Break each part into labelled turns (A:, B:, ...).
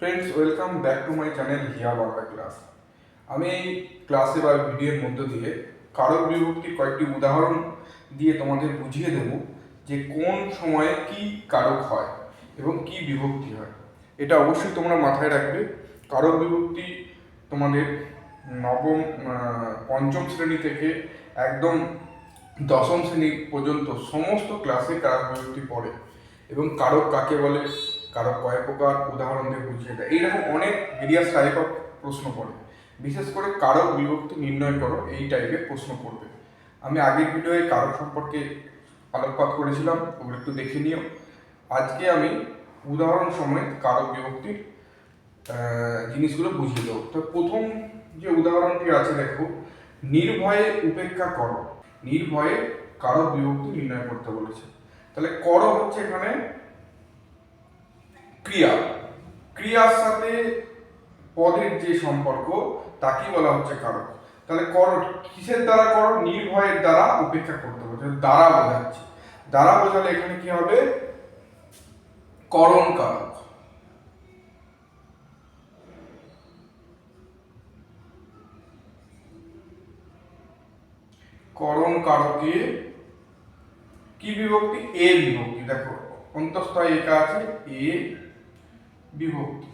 A: Friends welcome back to my channel Hiya Bangla class আমি এই ক্লাসে বা ভিডিওর মধ্য দিয়ে কারক বিভক্তির কয়েকটি উদাহরণ দিয়ে তোমাদের বুঝিয়ে দেব যে কোন সময়ে কি কারক হয় এবং কি বিভক্তি হয়। এটা অবশ্যই তোমরা মাথায় রাখবে। কারক বিভক্তি তোমাদের নবম পঞ্চম শ্রেণি থেকে একদম দশম শ্রেণি পর্যন্ত সমস্ত ক্লাসে কারক বিভক্তি পড়ে এবং কারক কাকে বলে? কারক কয় প্রকার উদাহরণ দিয়ে বুঝিয়ে দেয়। এইরকম অনেক ভেরিয়াস টাইপ অফ প্রশ্ন পড়ে। বিশেষ করে কারক বিভক্তি নির্ণয় করো, এই টাইপের প্রশ্ন করবে আমি আগের ভিডিওয়ে কারক সম্পর্কে আলোকপাত করেছিলাম ওগুলো একটু দেখে নিও। আজকে আমি উদাহরণ সময় কারক বিভক্তির জিনিসগুলো বুঝিয়ে দেবো। তো প্রথম যে উদাহরণটি আছে, দেখো, নির্ভয়ে উপেক্ষা করো। নির্ভয়ে কারক বিভক্তি নির্ণয় করতে বলেছে। তাহলে কর হচ্ছে এখানে ক্রিয়া। ক্রিয়ার সাথে পদের যে সম্পর্ক, তাকেই বলা হচ্ছে কারক। তাহলে কর কিসের দ্বারা করো নির্ভয়ের দ্বারা উপেক্ষা করতে বলছে দ্বারা বোঝাচ্ছে। দ্বারা বোঝালে এখানে কি হবে? করণ কারক। করণ কারকে কি বিভক্তি? এ বিভক্তি। দেখো, অন্তঃস্থয় একা আছে, এ বিভক্তি।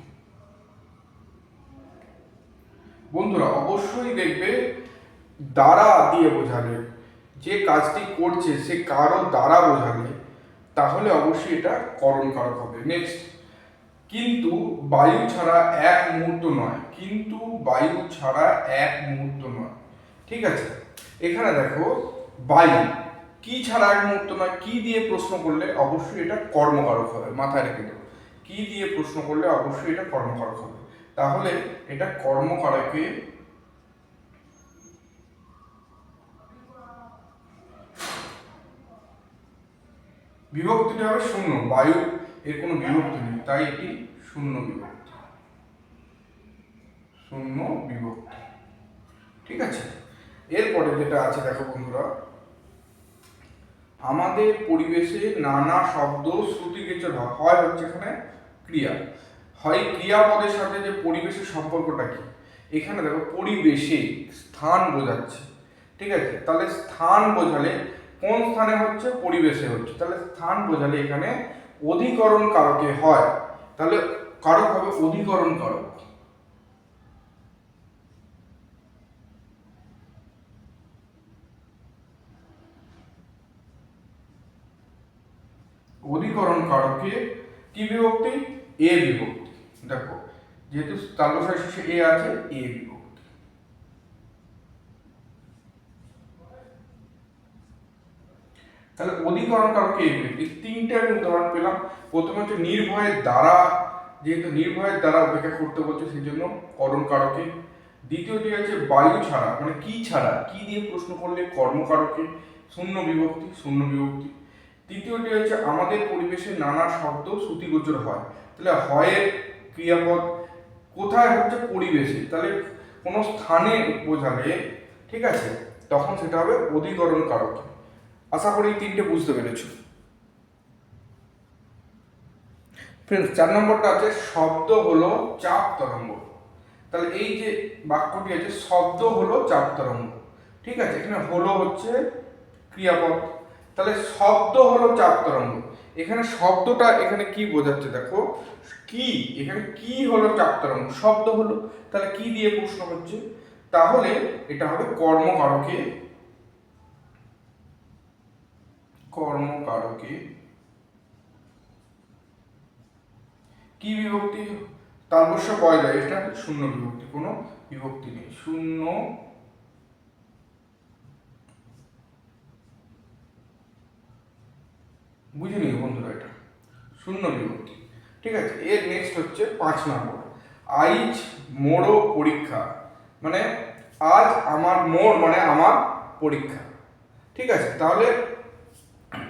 A: বন্ধুরা, অবশ্যই দেখবে, দ্বারা দিয়ে বোঝালে যে কাজটি করছে, সে কারও দ্বারা বোঝালে তাহলে অবশ্যই এটা করণ কারক হবে। নেক্সট কিন্তু বায়ু ছাড়া এক মুহূর্ত নয়। কিন্তু বায়ু ছাড়া এক মুহূর্ত নয়। ঠিক আছে? এখানে দেখো, বায়ু। কি ছাড়া এক মুহূর্ত নয়? কি দিয়ে প্রশ্ন করলে? অবশ্যই এটা কর্মকারক হবে। মাথায় রেখে দেবো। কি দিয়ে প্রশ্ন করলে অবশ্যই এটা কর্মকারক হবে। তাহলে এটা কর্মকারকে বিভক্তিটা হবে শূন্য। বায়ু এর কোনো বিভক্তি নেই, তাই এটি শূন্য বিভক্তি। শূন্য বিভক্তি। ঠিক আছে? এরপরে যেটা আছে, দেখো বন্ধুরা, আমাদের পরিবেশে নানা শব্দ শ্রুতিগোচর হয়। হয় হচ্ছে এখানে ক্রিয়া। হয় ক্রিয়াপদের সাথে যে পরিবেশের সম্পর্কটা কি? এখানে দেখো পরিবেশে স্থান বোঝাচ্ছে। ঠিক আছে? তাহলে স্থান বোঝালে কোন স্থানে হচ্ছে? পরিবেশে হচ্ছে। তাহলে স্থান বোঝালে এখানে অধিকরণ কারকে হয়। তাহলে কারক হবে অধিকরণ কারক। অধিকরণ কারকে কি বিভক্তি? এ বিভক্তি। দেখো, যেহেতু তালবসায় শেষে এ আছে এ বিভক্তি। তাহলে অধিকরণ কারকে এ বিভক্তি তিনটে আমি উদাহরণ পেলাম। প্রথমে হচ্ছে নির্ভয়ের দ্বারা, যেহেতু নির্ভয়ের দ্বারা অপেক্ষা করতে বলছে, সেই জন্য করণ কারকে। দ্বিতীয়টি আছে বায়ু ছাড়া মানে কি ছাড়া? কি দিয়ে প্রশ্ন করলে কর্মকারকে? শূন্য বিভক্তি শূন্য বিভক্তি। তৃতীয়টি হচ্ছে আমাদের পরিবেশে নানা শব্দ শ্রুতিগোচর হয়। তাহলে হয়ের ক্রিয়াপদ কোথায় হচ্ছে পরিবেশে? তাহলে কোনো স্থানে বোঝালে ঠিক আছে? তখন সেটা হবে অধিকরণ কারক। আশা করি তিনটে বুঝতে পেরেছ। ফ্রেন্ডস চার নম্বরটা আছে, শব্দ হলো চাপ তরঙ্গ। তাহলে এই যে বাক্যটি আছে, শব্দ হলো চাপ তরঙ্গ। ঠিক আছে? এখানে হলো হচ্ছে ক্রিয়াপদ। তাহলে শব্দ হলো চাপ তরঙ্গ। এখানে শব্দটা এখানে কি বোঝাচ্ছে দেখো? কি, এখানে কি হলো চাপ তরঙ্গ? শব্দ হলো। তাহলে কি দিয়ে প্রশ্ন হচ্ছে? তাহলে এটা হবে কর্মকারকে কর্মকারকে কি বিভক্তি? তালবস্য যায় এটা শূন্য বিভক্তি। কোনো বিভক্তি নেই। শূন্য বুঝে নিও বন্ধুরা এটা। শূন্য বিভক্তি। ঠিক আছে, এর নেক্সট হচ্ছে পাঁচ নম্বর। আইজ মোড়ো পরীক্ষা। মানে আজ আমার মোড় মানে আমার পরীক্ষা। ঠিক আছে, তাহলে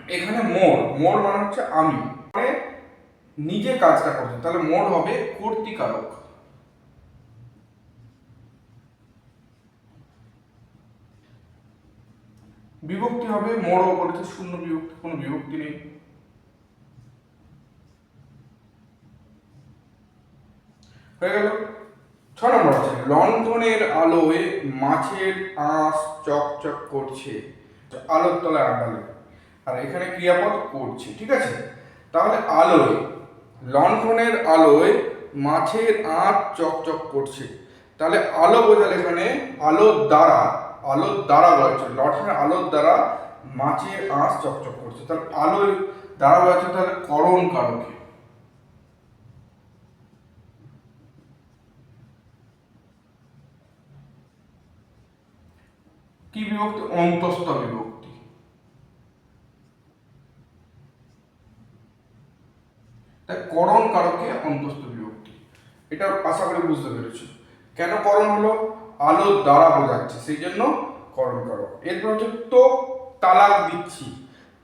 A: এখানে মোড় মোড় মানে হচ্ছে আমি। মানে নিজে কাজটা করছে তাহলে মোড় হবে কর্তিকারক। বিভক্তি হবে মোড়ও বলেছে শূন্য বিভক্তি, কোনো বিভক্তি নেই। হয়ে গেল। ছ নম্বর আছে, লণ্ঠনের আলোয় মাছের আঁশ চকচক করছে আলোর তলায় আড্ডালে আর এখানে ক্রিয়াপদ করছে, ঠিক আছে? তাহলে আলোয়, লণ্ঠনের আলোয় মাছের আঁশ চকচক করছে। তাহলে আলো বোঝালে এখানে আলোর দ্বারা আলোর দ্বারা বলছে লণ্ঠনের আলোর দ্বারা মাছের আঁশ চকচক করছে। তাহলে আলোর দ্বারা বলছে তাহলে করণ কারকে? কি বিভক্তি? অন্তস্থ বিভক্তি। তাই করণ কারকে? অন্তস্থ বিভক্তি। এটা আশা করি বুঝতে পেরেছ। কেন করণ হলো? আলোর দ্বারা বোঝাচ্ছে, সেই জন্য করণ কারক এরপর হচ্ছে তোক তালাক দিচ্ছি।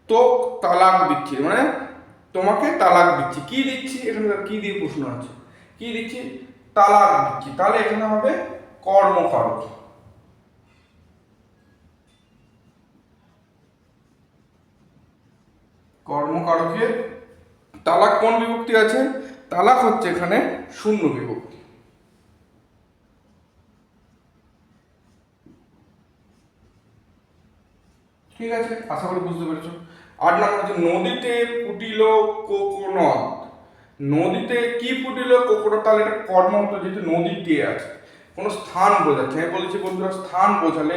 A: তোক তালাক দিচ্ছি মানে তোমাকে তালাক দিচ্ছি। কি দিচ্ছি? এখানে কি দিয়ে প্রশ্ন আছে। কি দিচ্ছি? তালাক দিচ্ছি। তাহলে এখানে হবে কর্মকারক। কর্মকারকের তালাক কোন বিভক্তি আছে? তালাক হচ্ছে এখানে শূন্য বিভক্তি। ঠিক আছে? আশা করি বুঝতে পেরেছ। আট নম্বর হচ্ছে, নদীতে ফুটিল কোকোনদ নদীতে কি ফুটিল কোকোনদ তাহলে এটা কর্ম হতো যেহেতু নদীতে আছে। কোনো স্থান বোঝাচ্ছে। আমি বলেছি বন্ধুরা, স্থান বোঝালে,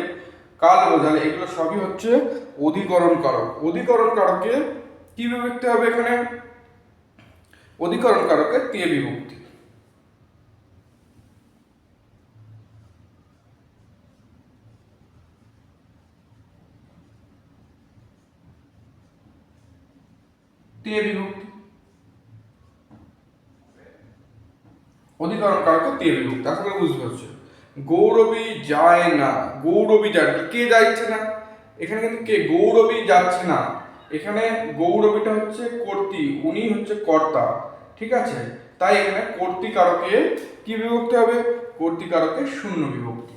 A: কাল বোঝালে, এগুলো সবই হচ্ছে অধিকরণ কারক অধিকরণ কারকে কি বিভক্তি হবে এখানে? অধিকরণ কারকে তে বিভক্তি। তে বিভক্তি। অধিকরণ কারকে তে বিভক্তি আশা বুঝতে পারছ। গৌরবী যায় না, গৌরবী যায় কে যাচ্ছে না? এখানে কিন্তু কে? গৌরবী যাচ্ছে না। এখানে গৌরবীটা হচ্ছে কর্তী, উনি হচ্ছে কর্তা, ঠিক আছে? তাই এখানে কর্তৃকারকে কি বিভক্তি হবে? কর্তৃকারকে শূন্য বিভক্তি।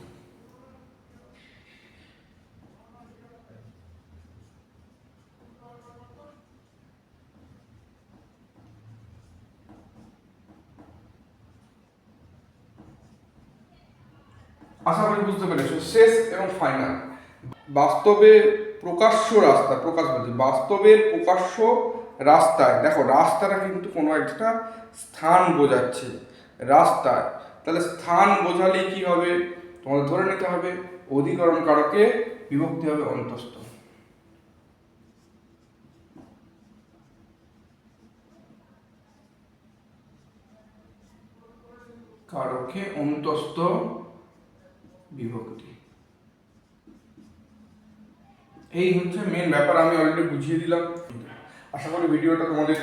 A: আশা করি বুঝতে পেরেছ, শেষ এবং ফাইনাল বাস্তবে প্রকাশ্য রাস্তা, প্রকাশ বলছি বাস্তবের প্রকাশ্য রাস্তায়, দেখো, রাস্তাটা কিন্তু কোনো একটা স্থান বোঝাচ্ছে, রাস্তায়। তাহলে স্থান বোঝালে কি হবে? তোমাদের ধরে নিতে হবে অধিকরণ কারকে বিভক্তি হবে অন্তস্থ। কারকে অন্তস্থ বিভক্তি। এই হচ্ছে মেন ব্যাপার, আমি অলরেডি বুঝিয়ে দিলাম। আশা করি ভিডিওটা তোমাদের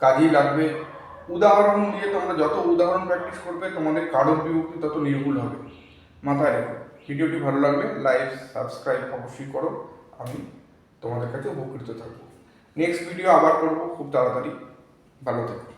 A: কাজেই লাগবে। উদাহরণ দিয়ে তোমরা যত উদাহরণ প্র্যাকটিস করবে, তোমাদের কারক বিভক্তি তত নির্ভুল হবে। মাথায় রেখো ভিডিওটি ভালো লাগলে লাইক সাবস্ক্রাইব অবশ্যই করো। আমি তোমাদের কাছে উপকৃত থাকব। নেক্সট ভিডিও আবার করব। খুব তাড়াতাড়ি। ভালো থেকো।